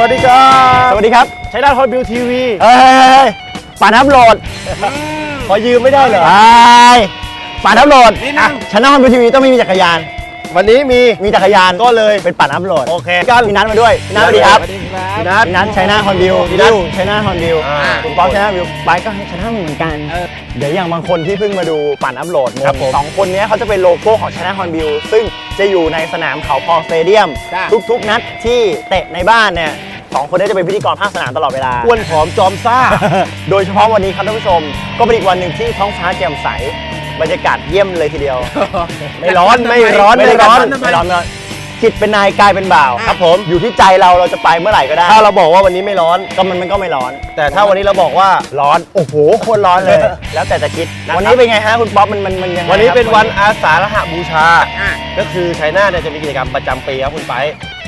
วัสดีครับสวัสดีครับใช้ด้านฮอตบิวทีวีเฮ้ยเฮ้ยเฮ้ยป่านอัพโหลดขอยืมไม่ได้เหรอไอ้ป่านอัพโหลดนิดนึงชั้นนอนบนทีวีต้องไม่มีจักรยาน วันนี้มีมีจักรยานก็เลยเป็นป่านอัพโหลดโอเคกันพี่นัทมาด้วยพี่นัทสวัสดีครับพี่นัทพี่นัทชัยนาฮอนบิวพี่นัทดิวชัยนาฮอนบิวอ่าคุณป๊อกชัยนาบิวไปก็ชัยนาเหมือนกัน เดี๋ยวอย่างบางคนที่เพิ่งมาดูปั่นอัพโหลดครับผมสองคนเนี้ยเขาจะเป็นโลโก้ของชัยนาฮอนบิวซึ่งจะอยู่ในสนามเขาพอสเตเดียมจ้ะทุกๆ นัดที่เตะในบ้านเนี่ยสองคนนี้จะเป็นพิธีกรภาคสนามตลอดเวลาอ้วนผอมจอมซ่า โดยเฉพาะวันนี้ครับท่านผู้ชม ก็เป็นอีกวันหนึ่งที่ท้องฟ้าแจ่มใส บรรยากาศเยี่ยมเลยทีเดียว ไม่ร้อนไม่ร้อนไม่ไม่ร้ร้ออนนไม่ร้อนไม่ร้อนจิตเป็นนายกายเป็นบ่าวครับผมอยู่ที่ใจเราเราจะไปเมื่อไหร่ก็ได้ ถ้าเราบอกว่าวันนี้ไม่ร้อนก็มันมันก็ไม่ร้อน แต่ถ้าวันนี้เราบอกว่าร้อนโอ้โหโคตรร้อนเลย แล้วแต่จะคิดนะครับวันนี้เป็นไงฮะคุณป๊อปมันมันมันยังไงวันนี้ครับเป็นวันอาสาฬหบูชา ก็คือชัยนาทเนี่ยจะมีกิจกรรมประจำปีครับคุณไป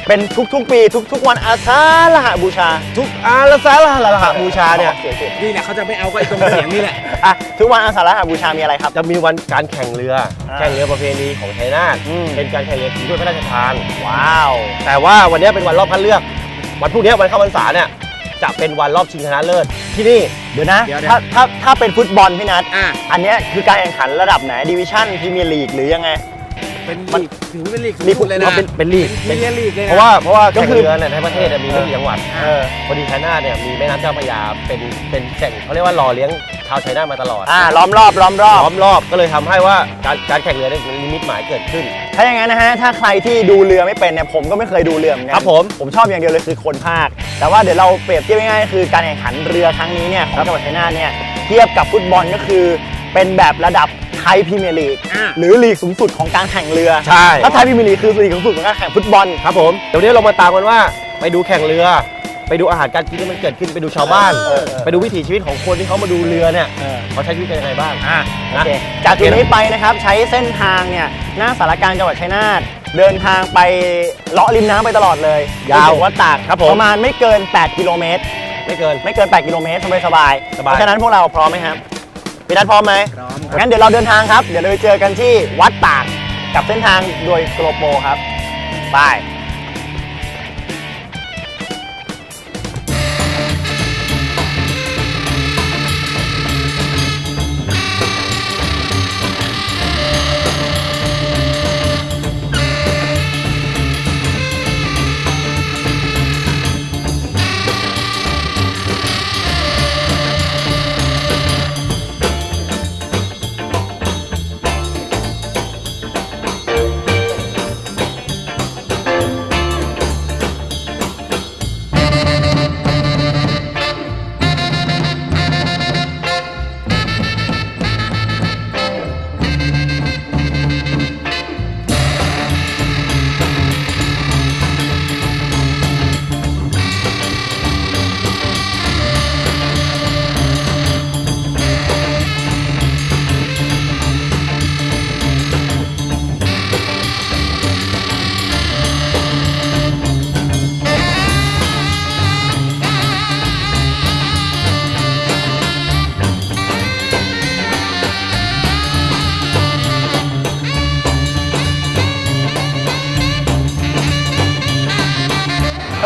เป็นทุกๆ ปีทุก ๆ วันอาสาฬหบูชา ทุกอาสาฬหบูชาเนี่ยเสียเสีย นี่แหละเขาจะไม่เอาก็ไอ้ตรงเสียงนี่แหละ อะทุกวันอาสาฬหบูชามีอะไรครับ จะมีวันการแข่งเรือ อ่าแข่งเรือประเพณีของชัยนาทอืม เป็นการแข่งเรือชิงถ้วยพระราชทาน ว้าว แต่ว่าวันนี้เป็นวันรอบคัดเลือก วันพรุ่งนี้วันเข้าพรรษาเนี่ยจะเป็นวันรอบชิงชนะเลิศที่นี่ เดี๋ยวนะ เดี๋ยวๆ ถ้าถ้าถ้าเป็นฟุตบอลพี่นัทอะอันเนี้ยคือการแข่งขันระดับไหนดิวิชั่นพรีเมียร์ลีกหรือยังไง เป็นมันลีกถือว่าเป็นลีกลีกสุดเลยนะก็เป็นเป็นลีกเป็นเรียนลีกเลยนะ เพราะว่าเพราะว่าก็แข่งคือเรือเนี่ยในประเทศเนี่ยมีไม่กี่จังหวัดเออ พอดีชัยนาทเนี่ยมีแม่น้ำเจ้าพระยาเป็นเป็นแข่งเขาเรียกว่าหล่อเลี้ยงชาวชัยนาทมาตลอดอ่าล้อมรอบล้อมรอบ ล้อมรอบก็เลยทำให้ว่าการการแข่งเรือเนี่ยมีนิมิตหมายเกิดขึ้น ถ้าอย่างนั้นนะฮะ ถ้าใครที่ดูเรือไม่เป็นเนี่ยผมก็ไม่เคยดูเรือเหมือนกัครับผม ผมชอบอย่างเดียวเลยคือคนภาค แต่ว่าเดี๋ยวเราเปรียบเทียบง่ายๆคือการแข่งขันเรือครั้งนี้เนี่ยของจังหวัดชัยนาทเนี่ยเทียบกับฟุตบอลก็คือเป็นแบบระดับ ไทยพรีเมียร์ลีกอะหรือลีกสูงสุดของการแข่งเรือใช่ ถ้าไทยพรีเมียร์ลีกคือลีกสูงสุดของการแข่งฟุตบอล ครับผมเดี๋ยววนนี้เรามาตามกันว่าไปดูแข่งเรือ ไปดูอาหารการกินที่มันเกิดขึ้นไปดูชาวบ้าน เออเออ ไปดูวิถีชีวิตของคนที่เขามาดูเรือเนี่ยเออ เขาใช้ชีวิตกันยังไงบ้างอะโอนะ เคจากจุดนี้ไปนะครับใช้เส้นทางเนี่ยหน้าสารกลางจังหวัดชัยนาทเดินทางไปเลาะริมน้ำไปตลอดเลยยาวจนถึงวัดตากครับผม ประมาณไม่เกิน 8 กิโลเมตร ไม่เกิน ไม่เกิน 8 กิโลเมตรสบายสบายๆสบายเพราะฉะนั้นพวกเราพร้อมไหมครับ พี่นัทพร้อมไหมพร้อมงั้นเดี๋ยวเราเดินทางครับ เดี๋ยวเราไปเจอกันที่วัดตากกับเส้นทางโดยโกลโปครับไปท่าน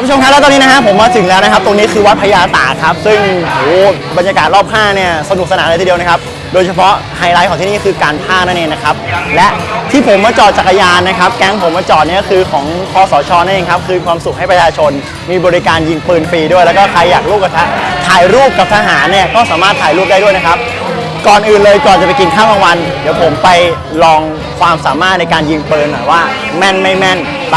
ผู้ชมครับแล้วตอนนี้นะฮะผมมาถึงแล้วนะครับ ตรงนี้คือวัดพญาตากครับ ซึ่งโอ้บรรยากาศรอบข้างเนี่ยสนุกสนานเลยทีเดียวนะครับ โดยเฉพาะไฮไลท์ของที่นี่คือการพากนั่นเองนะครับ และที่ผมมาจอดจักรยานนะครับ แก๊งผมมาจอดเนี่ยก็คือของคอสชนั่นเองครับ คือความสุขให้ประชาชน มีบริการยิงปืนฟรีด้วย แล้วก็ใครอยากรูปกับทะถ่ายรูปกับทหารเนี่ยก็สามารถถ่ายรูปได้ด้วยนะครับ ก่อนอื่นเลยก่อนจะไปกินข้าวกลางวัน เดี๋ยวผมไปลองความสามารถในการยิงปืนหน่อยว่าแม่นไม่แม่นไป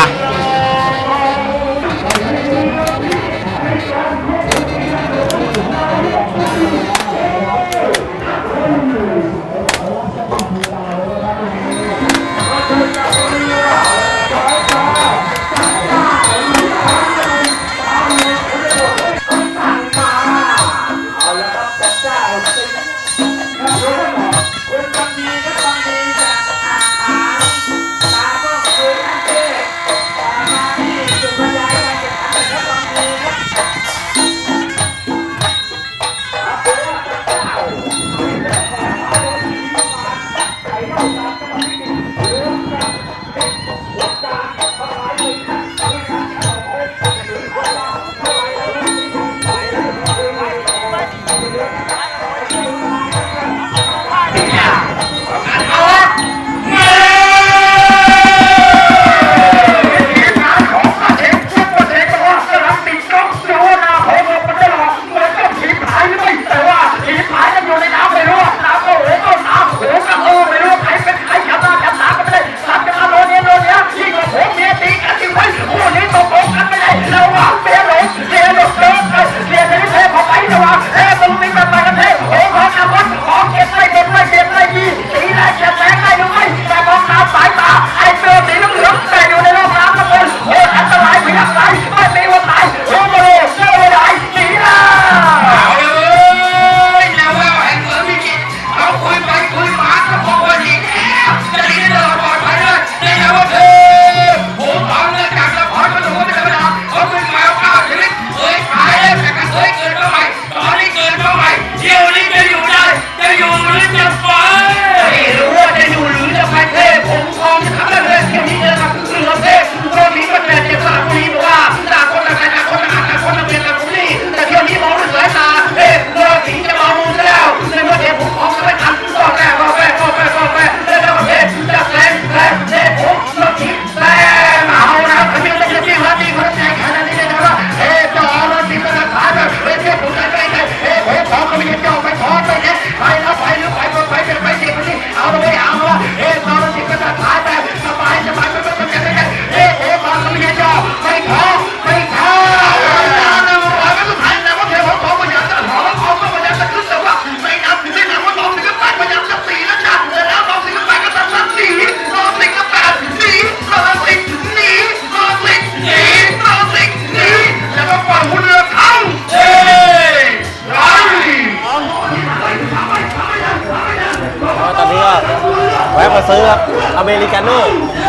เมริกาโน่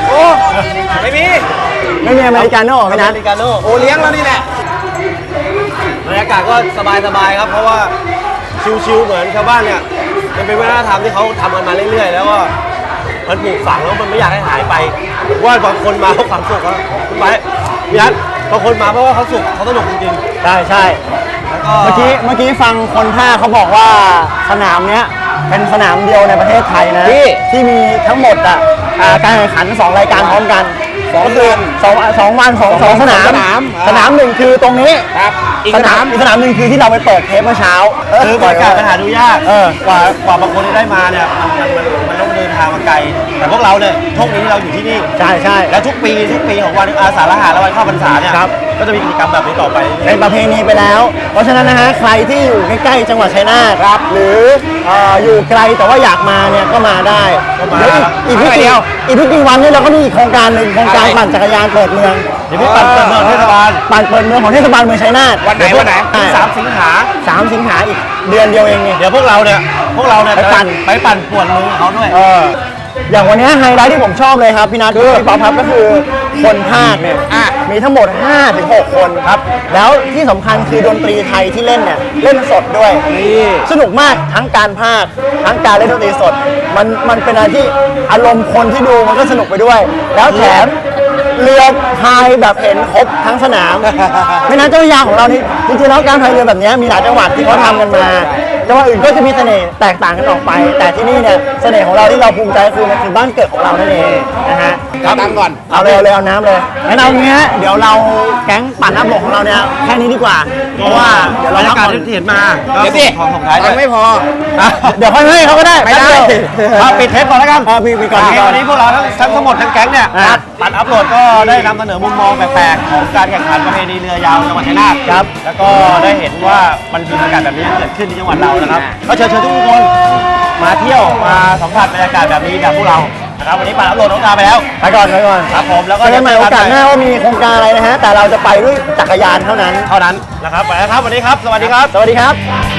โอ้ไม่มีไม่มีอเมริกาโน่อพี่นัทเมริกาโน่โอเลี้ยงแล้วนี่แหละบรรยากาศก็สบายๆครับ เพราะว่าชิวๆเหมือนชาวบ้านเนี่ยมันเป็นวัฒนธรรมที่เขาทำกันมาเรื่อยๆ แล้วก็มันปลูกฝังแล้วมันไม่อยากให้หายไปผมว่าบางคนมาเพราะความสุขครับคุณไปพี่นัทบางคนมาเพราะว่าเขาสุขเขาสนุกจริงใช่ใช่ๆแล้วก็เมื่อกี้เมื่อกี้ฟังคนภาคเขาบอกว่าสนามเนี้ย เป็นสนามเดียวในประเทศไทยนะที่ ที่มีทั้งหมดอะอ่าการแข่งขันสองรายการพร้อมกันสองก็คือวันสองสองวันสองสองสนามสนามสนามหนึ่งคือตรงนี้ครับอีกสสนานามมอีกสนามหนึ่งคือที่เราไปเปิดเทปเมื่อเช้าคือบรรยากาศมันหาดูยากเออ กว่ากว่าบางคนจะได้มาเนี่ยมันมันมันมันต้องเดินทางมาไกล แต่พวกเราเนี่ยโชคดีที่เราอยู่ที่นี่ ใช่ใช่ และทุกปีทุกปีของวันอาสาฬหะและวันเข้าพรรษาเนี่ยครับ ก็จะมีกิจกรรมแบบนี้ต่อไปเป็นประเพณีไปแล้ว เพราะฉะนั้นนะฮะใครที่อยู่ใกล้ๆจังหวัดชัยนาทครับ หรือเอ่ออยู่ไกลแต่ว่าอยากมาเนี่ยก็มาได้ก็มาเดี๋ยวอีกอีกไม่มาเดีกี่ยวอีกไม่กี่วันนี้เราก็มีอีกโครงการหนึ่งโครงการอะไรปั่นจักรยานเปิดเมืองเดี๋ยวพี่ปั่นเปิดเมืองเทศบาลปั่นเปิดเมืองของเทศบาลเมืองชัยนาทวันไหนวันไหนใช่สามสิงหาสามสิงหาอีกเดือนเดียวเองนี่เดี๋ยวพวกเราเนี่ยพวกเราเนี่ยไปปั่น ไปปั่นป่วนเมืองกับเขาด้วย เออ อย่างวันนี้ไฮไลท์ที่ผมชอบเลยครับพี่นัทพี่ป๊อปครับก็คือคนภาคเนี่ยอะมีทั้งหมด 5-6 คนครับ แล้วที่สำคัญคือดนตรีไทยที่เล่นเนี่ยเล่นสดด้วย นี่สนุกมากทั้งการภาคทั้งการเล่นดนตรีสด มันมันเป็นอะไรที่อารมณ์คนที่ดูมันก็สนุกไปด้วย แล้วแถมเรือพายแบบเห็นครบทั้งสนามแม่น้ำเจ้าพระยาของเรานี่จริงๆแล้วการพายเรือแบบนี้มีหลายจังหวัดที่เขาทำกันมา จังหวัดอื่นก็จะมีเสน่ห์แตกต่างกันออกไป แต่ที่นี่เนี่ยเสน่ห์ของเราที่เราภูมิใจคือมันคือบ้านเกิดของเรานั่นเองนะฮะ เอาตังค์ก่อน เอาเลยเอาเลยเอาน้ำเลยงั้นเอางี้ฮะเดี๋ยวเราแก๊งปั่นน้ำบกของเราเนี่ยแค่นี้ดีกว่า เพราะว่าเดี๋ยวบรเรารพัยากกาศผ่อนที่เห็นมาเดี๋ยวสิของของท้ายตัด้งวยค์ไม่พอ เดี๋ยวค่อยให้เขาก็ได้ไม่ได้แป๊บเยวมาปิดเทปก่อนแล้วกันอ่าปิดปิดก่อนโอปิเคดก่อน วันนี้พวกเราทั้งทั้งทั้งหมดทั้งแก๊งเนี่ยอะปัดอัพโหลดก็ได้นำเสนอมุมมองแปลกๆของการแข่งขันประเพณีเรือยาวจังหวัดชัยนาทครับ แล้วก็ได้เห็นว่ามันมีบรรยากาศแบบนี้เกิดขึ้นที่จังหวัดเรานะครับ ก็เชิญชวนทุกคนมาเที่ยวมาสัมผัสบรรยากาศแบบนี้แบบพวกเรา นะครับวันนี้ปัดอัพโหลดน้องตาไปแล้ว ไปก่อนไปก่อนครับผมแล้วก็เจอกันใหม่โอกาสหน้าว่ามีโครงการอะไรนะฮะ แต่เราจะไปด้วยจักรยานเท่านั้น เท่านั้นนะครับไปแล้วครับวันนี้ครับ สวัสดีครับ สวัสดีครับ